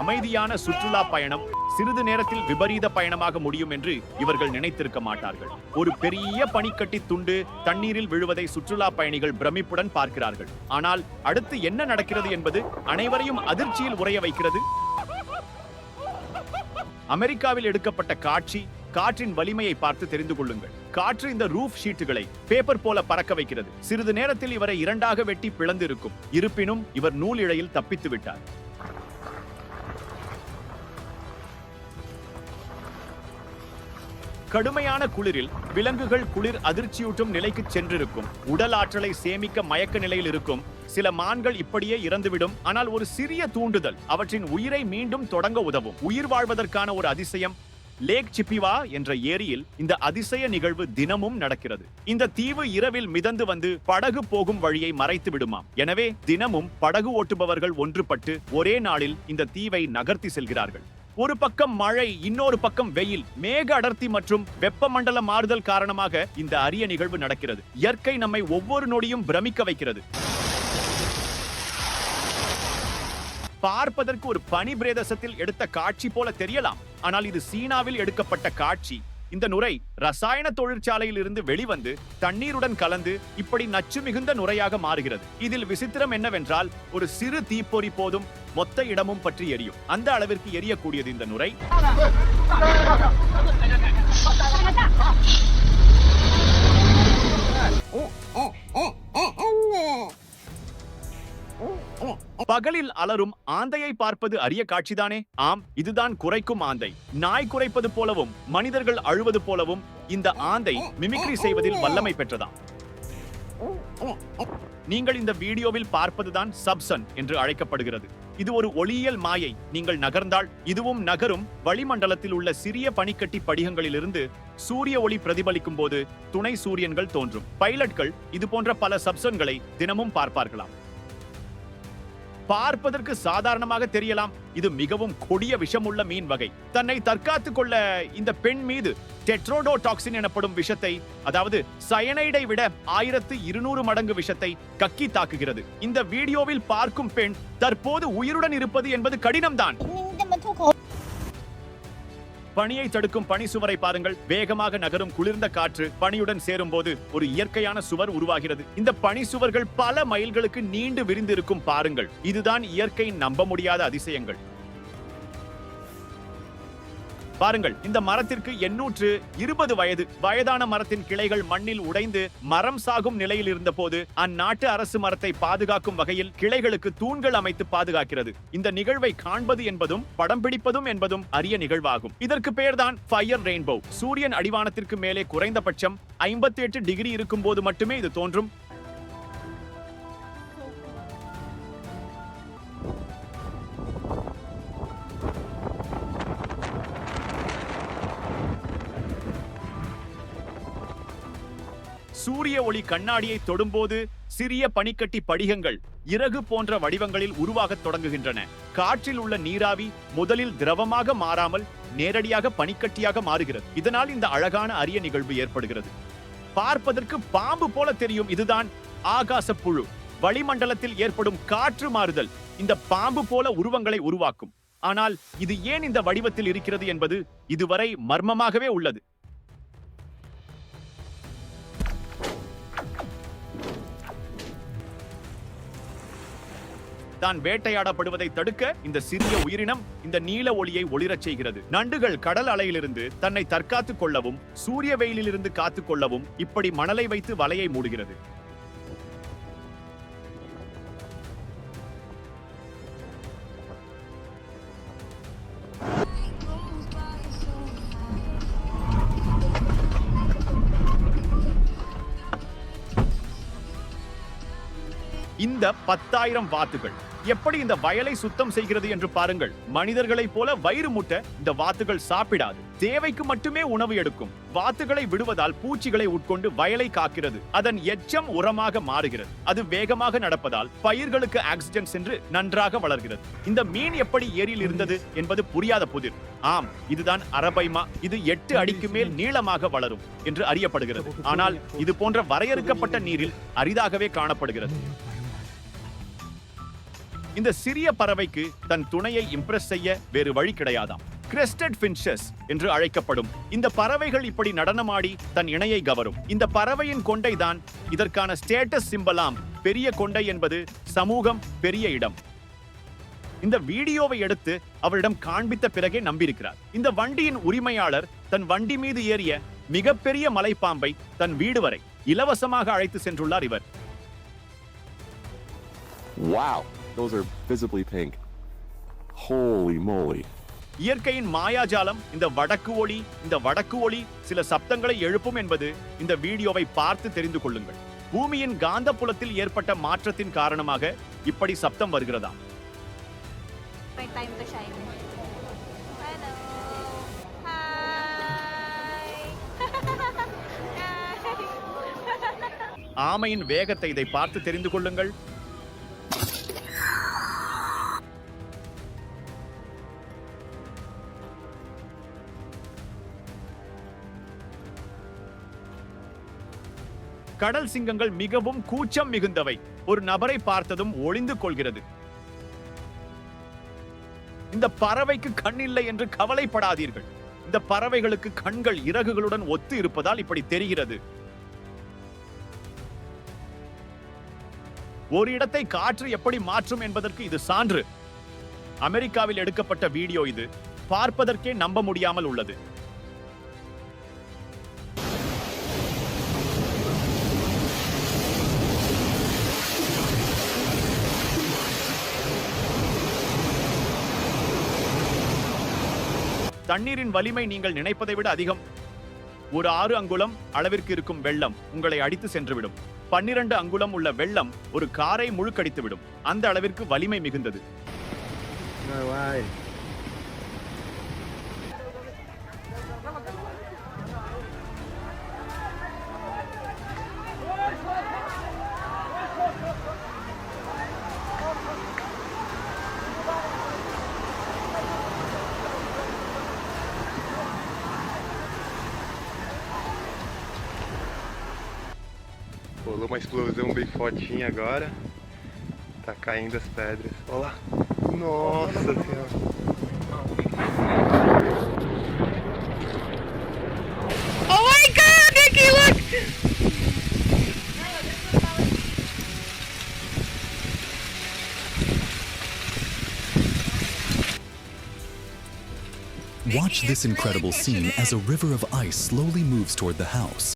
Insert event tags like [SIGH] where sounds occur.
அமைதியான சுற்றுலா பயணம் சிறிது நேரத்தில் விபரீத பயணமாக முடியும் என்று இவர்கள் நினைத்திருக்க மாட்டார்கள். ஒரு பெரிய பனிக்கட்டி துண்டு தண்ணீரில் விழுவதை சுற்றுலா பயணிகள் பிரமிப்புடன் பார்க்கிறார்கள். ஆனால் அடுத்து என்ன நடக்கிறது என்பது அனைவரையும் அதிர்ச்சியில் உறைய வைக்கிறது. அமெரிக்காவில் எடுக்கப்பட்ட காட்சி காற்றின் வலிமையை பார்த்து தெரிந்து கொள்ளுங்கள். காற்று இந்த ரூஃப் ஷீட்டுகளை பேப்பர் போல பறக்க வைக்கிறது. சிறிது நேரத்தில் இவரை இரண்டாக வெட்டி பிளந்து இருக்கும் இருப்பினும் இவர் நூல் இழையில் தப்பித்து விட்டார். கடுமையான குளிரில் விலங்குகள் குளிர் அதிர்ச்சியூட்டும் நிலைக்கு சென்றிருக்கும். உடல் ஆற்றலை சேமிக்க மயக்க நிலையில் இருக்கும். சில மான்கள் இப்படியே இறந்துவிடும். ஆனால் ஒரு சிறிய தூண்டுதல் அவற்றின் உயிரை மீண்டும் தொடங்க உதவும். உயிர் வாழ்வதற்கான ஒரு அதிசயம் லேக் சிப்பிவா என்ற ஏரியில் இந்த அதிசய நிகழ்வு தினமும் நடக்கிறது. இந்த தீவு இரவில் மிதந்து வந்து படகு போகும் வழியை மறைத்து விடுமாம். எனவே தினமும் படகு ஓட்டுபவர்கள் ஒன்றுபட்டு ஒரே நாளில் இந்த தீவை நகர்த்தி செல்கிறார்கள். ஒரு பக்கம் மழை இன்னொரு பக்கம் வெயில். மேக அடர்த்தி மற்றும் வெப்பமண்டல மாறுதல் காரணமாக இந்த அரிய நிகழ்வு நடக்கிறது. இயற்கை நம்மை ஒவ்வொரு நொடியும் பிரமிக்க வைக்கிறது. பார்ப்பதற்கு ஒரு பனி பிரேதசத்தில் எடுத்த காட்சி போல தெரியலாம். ஆனால் இது சீனாவில் எடுக்கப்பட்ட காட்சி. இந்த நுரை ரசாயன தொழிற்சாலையில் இருந்து வெளிவந்து தண்ணீருடன் கலந்து இப்படி நச்சு மிகுந்த நுரையாக மாறுகிறது. இதில் விசித்திரம் என்னவென்றால் ஒரு சிறு தீப்பொறி போதும் மொத்த இடமும் பற்றி எரியும். அந்த அளவிற்கு எரியக்கூடியது இந்த நுரை. பகலில் அலரும் ஆந்தையை பார்ப்பது அரிய காட்சிதானே? ஆம் இதுதான் குறைக்கும் ஆந்தை. நாய் குறைப்பது போலவும் மனிதர்கள் அழுவது போலவும் இந்த ஆந்தை மிமிக்ரி செய்வதில் வல்லமை பெற்றதாம். நீங்கள் இந்த வீடியோவில் பார்ப்பதுதான் சப்சன் என்று அழைக்கப்படுகிறது. இது ஒரு ஒளியியல் மாயை. நீங்கள் நகர்ந்தால் இதுவும் நகரும் வளிமண்டலத்தில் உள்ள சிறிய பனிக்கட்டி படிகங்களிலிருந்து சூரிய ஒளி பிரதிபலிக்கும் போது துணை சூரியன்கள் தோன்றும். பைலட்கள் இது போன்ற பல சப்சன்களை தினமும் பார்ப்பார்களாம். பார்ப்பதற்கு சாதாரணமாக தெரியலாம். இது மிகவும் கொடிய விஷமுள்ள மீன் வகை. தன்னை தற்காத்து கொள்ள இந்த பெண் மீது டெட்ரோடோடாக்சின் எனப்படும் விஷத்தை அதாவது சயனைடை விட ஆயிரத்து இருநூறு மடங்கு விஷத்தை கக்கி தாக்குகிறது. இந்த வீடியோவில் பார்க்கும் பெண் தற்போது உயிருடன் இருப்பது என்பது கடினம்தான். பனியை தடுக்கும் பனி சுவரை பாருங்கள். வேகமாக நகரும் குளிர்ந்த காற்று பனியுடன் சேரும் போது ஒரு இயற்கையான சுவர் உருவாகிறது. இந்த பனி சுவர்கள் பல மைல்களுக்கு நீண்டு விரிந்திருக்கும் பாருங்கள். இதுதான் இயற்கையின் நம்ப முடியாத அதிசயங்கள். பாருங்கள் இந்த மரத்திற்கு எண்ணூற்று இருபது வயது. வயதான மரத்தின் கிளைகள் மண்ணில் உடைந்து மரம் சாகும் நிலையில் இருந்தபோது அந்நாட்டு அரசு மரத்தை பாதுகாக்கும் வகையில் கிளைகளுக்கு தூண்கள் அமைத்து பாதுகாக்கிறது. இந்த நிகழ்வை காண்பது என்பதும் படம் பிடிப்பதும் என்பதும் அரிய நிகழ்வாகும். இதற்கு பெயர்தான் ஃபயர் ரெயின்போ சூரியன் அடிவானத்திற்கு மேலே குறைந்தபட்சம் ஐம்பத்தி எட்டு டிகிரி இருக்கும் போது மட்டுமே இது தோன்றும். சூரிய ஒளி கண்ணாடியை தொடும்போது சிறிய பனிக்கட்டி படிகங்கள் இறகு போன்ற வடிவங்களில் உருவாகத் தொடங்குகின்றன. காற்றில் உள்ள நீராவி முதலில் திரவமாக மாறாமல் நேரடியாக பனிக்கட்டியாக மாறுகிறது. இதனால் இந்த அழகான அரிய நிகழ்வு ஏற்படுகிறது. பார்ப்பதற்கு பாம்பு போல தெரியும். இதுதான் ஆகாச புழு. வளிமண்டலத்தில் ஏற்படும் காற்று மாறுதல் இந்த பாம்பு போல உருவங்களை உருவாக்கும். ஆனால் இது ஏன் இந்த வடிவத்தில் இருக்கிறது என்பது இதுவரை மர்மமாகவே உள்ளது. தான் வேட்டையாடப்படுவதை தடுக்க இந்த சிறிய உயிரினம் இந்த நீல ஒளியை ஒளிரச் செய்கிறது. நண்டுகள் கடல் அலையிலிருந்து தன்னை தற்காத்துக் கொள்ளவும் சூரிய வெயிலிலிருந்து காத்துக் கொள்ளவும் இப்படி மணலை வைத்து வலையை மூடுகிறது. இந்த பத்தாயிரம் வாத்துகள். எப்படி இந்த வயலை சுத்தம் செய்கிறது என்று பாருங்கள். மனிதர்களைப் போல வயிறு முட்ட இந்த வாத்துகள் சாப்பிடாது. தேவைக்கு மட்டுமே உணவு எடுக்கும். வாத்துகளை விடுவதால் பூச்சிகளை உட்கொண்டு வயலை காக்கிறது. அதன் எச்சம் உரமாக மாறுகிறது. அது வேகமாக நடப்பதால் பயிர்களுக்கு ஆக்சிஜன் சென்று நன்றாக வளர்கிறது. இந்த மீன் எப்படி ஏரியில் இருந்தது என்பது புரியாத புதிர். ஆம் இதுதான் அரபைமா. இது எட்டு அடிக்கு மேல் நீளமாக வளரும் என்று அறியப்படுகிறது. ஆனால் இது போன்ற வரையறுக்கப்பட்ட நீரில் அரிதாகவே காணப்படுகிறது. இந்த சிறிய பறவைக்கு தன் துணையை இம்ப்ரெஸ் செய்ய வேறு வழி கிடையாதாம். கிரெஸ்டட் ஃபின்ஷஸ் என்று அழைக்கப்படும் இந்த பறவைகள் இப்படி நடனமாடி தன் இணையை கவரும். இந்த பறவையின் கொண்டை தான் இதற்கான ஸ்டேட்டஸ் சிம்பலாம் பெரிய கொண்டை என்பது சமூகம் பெரிய இடம். இந்த வீடியோவை எடுத்து அவரிடம் காண்பித்த பிறகே நம்பியிருக்கிறார். இந்த வண்டியின் உரிமையாளர் தன் வண்டி மீது ஏறிய மிகப்பெரிய மலைப்பாம்பை தன் வீடு வரை இலவசமாக அழைத்து சென்றுள்ளார் இவர். Wow, those are visibly pink. Holy moly. இயற்கையின் மாயாஜாலம் இந்த வடக்கு ஒளி இந்த வடக்கு ஒளி சில சப்தங்களை எழுப்பும் என்பது இந்த வீடியோவை பார்த்து தெரிந்து கொள்ளுங்கள் பூமியின் காந்தப்புலத்தில் ஏற்பட்ட மாற்றத்தின் காரணமாக இப்படி சப்தம் வருகிறதாம் May time to shine. Hello. Hi. [LAUGHS] Hi. [LAUGHS] ஆமையின் வேகத்தை இதை பார்த்து தெரிந்து கொள்ளுங்கள் கடல் சிங்கங்கள் மிகவும் கூச்சம் மிகுந்தவை. ஒரு நபரை பார்த்ததும் ஒளிந்து கொள்கிறது. இந்த பறவைக்கு கண் இல்லை என்று கவலைப்படாதீர்கள். இந்த பறவைகளுக்கு கண்கள் இறகுகளுடன் ஒத்து இருப்பதால் இப்படி தெரிகிறது. ஒரு இடத்தை காற்று எப்படி மாற்றும் என்பதற்கு இது சான்று. அமெரிக்காவில் எடுக்கப்பட்ட வீடியோ இது. பார்ப்பதற்கே நம்ப முடியாமல் உள்ளது. தண்ணீரின் வலிமை நீங்கள் நினைப்பதை விட அதிகம். ஒரு ஆறு அங்குலம் அளவிற்கு இருக்கும் வெள்ளம் உங்களை அடித்து சென்றுவிடும். பன்னிரண்டு அங்குலம் உள்ள வெள்ளம் ஒரு காரை முழுக்கடித்து விடும் அந்த அளவிற்கு வலிமை மிகுந்தது. Rolou uma explosão bem fortinha agora. Tá caindo as pedras. Olha lá. Nossa senhora. oh my god, Nikki, look! Watch this incredible scene as a river of ice slowly moves toward the house.